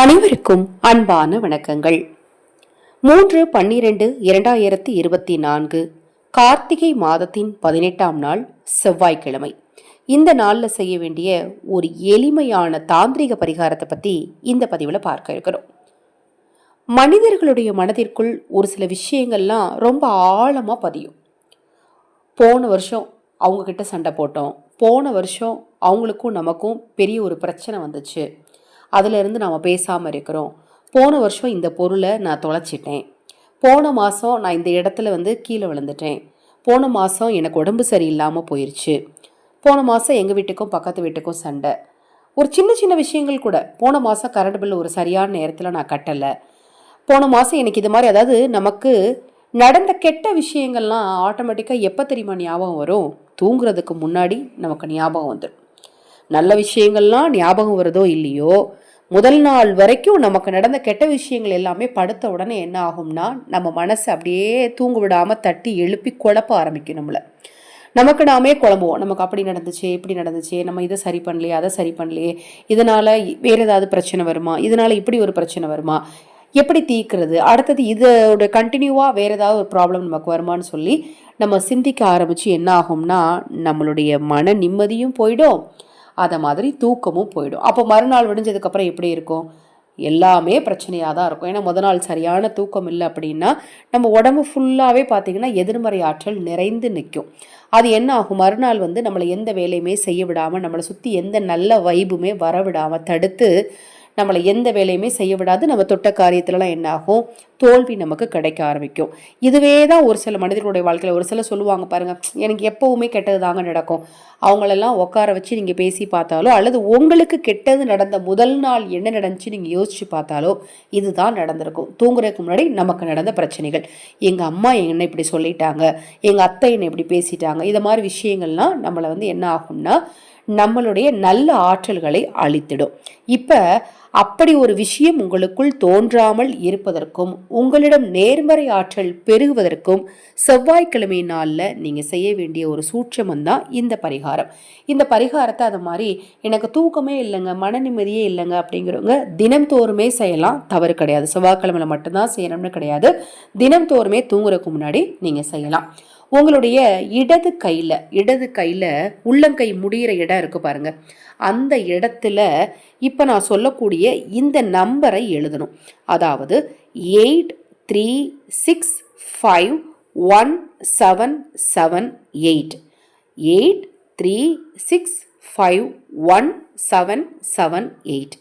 அனைவருக்கும் அன்பான வணக்கங்கள். மூன்று பன்னிரண்டு இரண்டாயிரத்தி இருபத்தி நான்கு கார்த்திகை மாதத்தின் பதினெட்டாம் நாள் செவ்வாய்க்கிழமை. இந்த நாளில் செய்ய வேண்டிய ஒரு எளிமையான தாந்திரிக பரிகாரத்தை பற்றி இந்த பதிவில் பார்க்க இருக்கிறோம். மனிதர்களுடைய மனதிற்குள் ஒரு சில விஷயங்கள்லாம் ரொம்ப ஆழமாக பதியும். போன வருஷம் அவங்கக்கிட்ட சண்டை போட்டோம். போன வருஷம் அவங்களுக்கும் நமக்கும் பெரிய ஒரு பிரச்சனை வந்துச்சு. அதிலிருந்து நாம் பேசாமல் இருக்கிறோம். போன வருஷம் இந்த பொருளை நான் தொலைச்சிட்டேன். போன மாதம் நான் இந்த இடத்துல வந்து கீழே விழுந்துட்டேன். போன மாதம் எனக்கு உடம்பு சரியில்லாமல் போயிடுச்சு போன மாதம் எங்கள் வீட்டுக்கும் பக்கத்து வீட்டுக்கும் சண்டை. ஒரு சின்ன சின்ன விஷயங்கள் கூட. போன மாதம் கரண்ட் பில் ஒரு சரியான நேரத்தில் நான் கட்டலை. போன மாதம் எனக்கு இது மாதிரி அதாவது நமக்கு நடந்த கெட்ட விஷயங்கள்லாம் ஆட்டோமேட்டிக்காக எப்போ தெரியுமா ஞாபகம் வரும்? தூங்குறதுக்கு முன்னாடி நமக்கு ஞாபகம் வந்துடும் நல்ல விஷயங்கள்லாம் ஞாபகம் வருதோ இல்லையோ முதல் நாள் வரைக்கும் நமக்கு நடந்த கெட்ட விஷயங்கள் எல்லாமே படுத்த உடனே என்ன ஆகும்னா நம்ம மனசை அப்படியே தூங்க விடாமல் தட்டி எழுப்பி குழப்ப ஆரம்பிக்கும் நம்மளை. நமக்கு நாமே குழம்புவோம். நமக்கு அப்படி நடந்துச்சு இப்படி நடந்துச்சு நம்ம இதை சரி பண்ணலையே அதை சரி பண்ணலையே இதனால் வேறு ஏதாவது பிரச்சனை வருமா இதனால் இப்படி ஒரு பிரச்சனை வருமா எப்படி தீர்க்கிறது அடுத்தது இதோட கண்டினியூவாக வேறு ஏதாவது ஒரு ப்ராப்ளம் நமக்கு வருமான்னு சொல்லி நம்ம சிந்திக்க ஆரம்பித்து என்ன ஆகும்னா நம்மளுடைய மன நிம்மதியும் போயிடும். அதை மாதிரி தூக்கமும் போயிடும். அப்போ மறுநாள் விடிஞ்சதுக்கப்புறம் எப்படி இருக்கும்? எல்லாமே பிரச்சனையாக தான் இருக்கும். ஏன்னா முத நாள் சரியான தூக்கம் இல்லை அப்படின்னா நம்ம உடம்பு ஃபுல்லாகவே பார்த்திங்கன்னா எதிர்மறை ஆற்றல் நிறைந்து நிற்கும் அது என்ன ஆகும்? மறுநாள் வந்து நம்மளை எந்த வேலையுமே செய்ய விடாமல் நம்மளை சுற்றி எந்த நல்ல வைபுமே வர விடாமல் தடுத்து நம்மளை எந்த வேலையுமே செய்ய விடாது. நம்ம தொட்ட காரியத்துலலாம் என்ன ஆகும் தோல்வி நமக்கு கிடைக்க ஆரம்பிக்கும். இதுவே தான் ஒரு சில மனிதர்களுடைய வாழ்க்கையில் ஒரு சில சொல்லுவாங்க பாருங்கள் எனக்கு எப்போவுமே கெட்டது தாங்க நடக்கும். அவங்களெல்லாம் உட்கார வச்சு நீங்கள் பேசி பார்த்தாலோ அல்லது உங்களுக்கு கெட்டது நடந்த முதல் நாள் என்ன நடந்துச்சு நீங்கள் யோசிச்சு பார்த்தாலோ இதுதான் நடந்திருக்கும். தூங்குறதுக்கு முன்னாடி நமக்கு நடந்த பிரச்சனைகள். எங்கள் அம்மா என்னை இப்படி சொல்லிட்டாங்க. எங்கள் அத்தை என்னை இப்படி பேசிட்டாங்க. இது மாதிரி விஷயங்கள்லாம் நம்மளை வந்து என்ன ஆகும்னா நம்மளுடைய நல்ல ஆற்றல்களை அளித்திடும். இப்போ அப்படி ஒரு விஷயம் உங்களுக்குள் தோன்றாமல் இருப்பதற்கும் உங்களிடம் நேர்மறை ஆற்றல் பெருகுவதற்கும் செவ்வாய்க்கிழமை நாளில் நீங்கள் செய்ய வேண்டிய ஒரு சூட்சமந்தான் இந்த பரிகாரம். இந்த பரிகாரத்தை அது மாதிரி எனக்கு தூக்கமே இல்லைங்க மன நிம்மதியே இல்லைங்க அப்படிங்கிறவங்க தினம்தோறுமே செய்யலாம். தவறு கிடையாது. செவ்வாய்க்கிழமையில் மட்டும்தான் செய்யணும்னு கிடையாது. தினம்தோறுமே தூங்குறதுக்கு முன்னாடி நீங்கள் செய்யலாம். உங்களுடைய இடது கையில் இடது கையில் உள்ளங்கை முடிகிற இடம் இருக்கு பாருங்க. அந்த இடத்துல இப்போ நான் சொல்லக்கூடிய இந்த நம்பரை எழுதணும். அதாவது eight three six five one seven seven eight. Eight three six five one seven seven eight.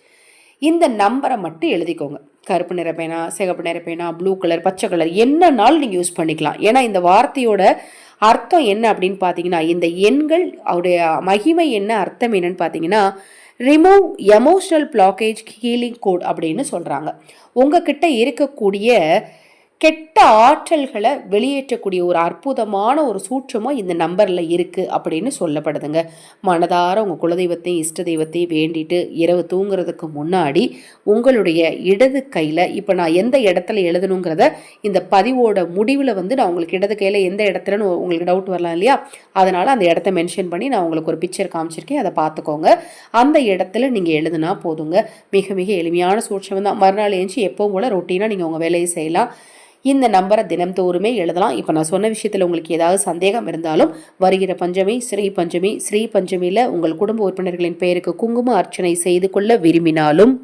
இந்த நம்பரை மட்டும் எழுதிக்கோங்க. கருப்பு நிற பேனா சிகப்பு நிற பேனா ப்ளூ கலர் பச்சை கலர் என்னன்னாலும் நீங்கள் யூஸ் பண்ணிக்கலாம். ஏன்னா இந்த வார்த்தையோட அர்த்தம் என்ன அப்படின்னு பார்த்தீங்கன்னா இந்த எண்கள் அவருடைய மகிமை என்ன அர்த்தம் என்னன்னு பார்த்தீங்கன்னா remove emotional blockage healing code அப்படின்னு சொல்கிறாங்க உங்ககிட்ட இருக்கக்கூடிய கெட்ட ஆற்றல்களை வெளியேற்றக்கூடிய ஒரு அற்புதமான ஒரு சூற்றமும் இந்த நம்பரில் இருக்குது அப்படின்னு சொல்லப்படுதுங்க. மனதார உங்கள் குலதெய்வத்தையும் இஷ்ட தெய்வத்தையும் வேண்டிட்டு இரவு தூங்குறதுக்கு முன்னாடி உங்களுடைய இடது கையில் இப்போ நான் எந்த இடத்துல எழுதணுங்கிறத இந்த பதிவோட முடிவில் வந்து நான் உங்களுக்கு இடது கையில் எந்த இடத்துலன்னு உங்களுக்கு டவுட் வரலாம் இல்லையா? அதனால் அந்த இடத்த மென்ஷன் பண்ணி நான் உங்களுக்கு ஒரு பிக்சர் காமிச்சிருக்கேன். அதை பார்த்துக்கோங்க. அந்த இடத்துல நீங்கள் எழுதுனா போதுங்க. மிக மிக எளிமையான சூட்சம் தான். மறுநாள் ஏஞ்சி எப்பவும் போல் ரொட்டீனாக நீங்கள் உங்கள் வேலையை செய்யலாம். இந்த நம்பரை தினம்தோறுமே எழுதலாம். இப்போ நான் சொன்ன விஷயத்தில் உங்களுக்கு ஏதாவது சந்தேகம் இருந்தாலும் வருகிற பஞ்சமி ஸ்ரீ பஞ்சமி ஸ்ரீ பஞ்சமியில் உங்கள் குடும்ப உறுப்பினர்களின் பெயருக்கு குங்கும அர்ச்சனை செய்து கொள்ள விரும்பினாலும்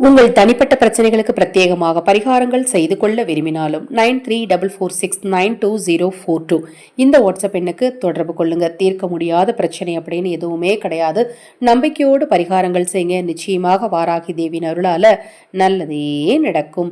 உங்கள் தனிப்பட்ட பிரச்சனைகளுக்கு பிரத்யேகமாக பரிகாரங்கள் செய்து கொள்ள விரும்பினாலும் nine three double four six nine two zero four two. இந்த வாட்ஸ்அப் எண்ணுக்கு தொடர்பு கொள்ளுங்க. தீர்க்க முடியாத பிரச்சனை அப்படின்னு எதுவுமே கிடையாது. நம்பிக்கையோடு பரிகாரங்கள் செய்யுங்க நிச்சயமாக வாராகி தேவியின் அருளால் நல்லதே நடக்கும்.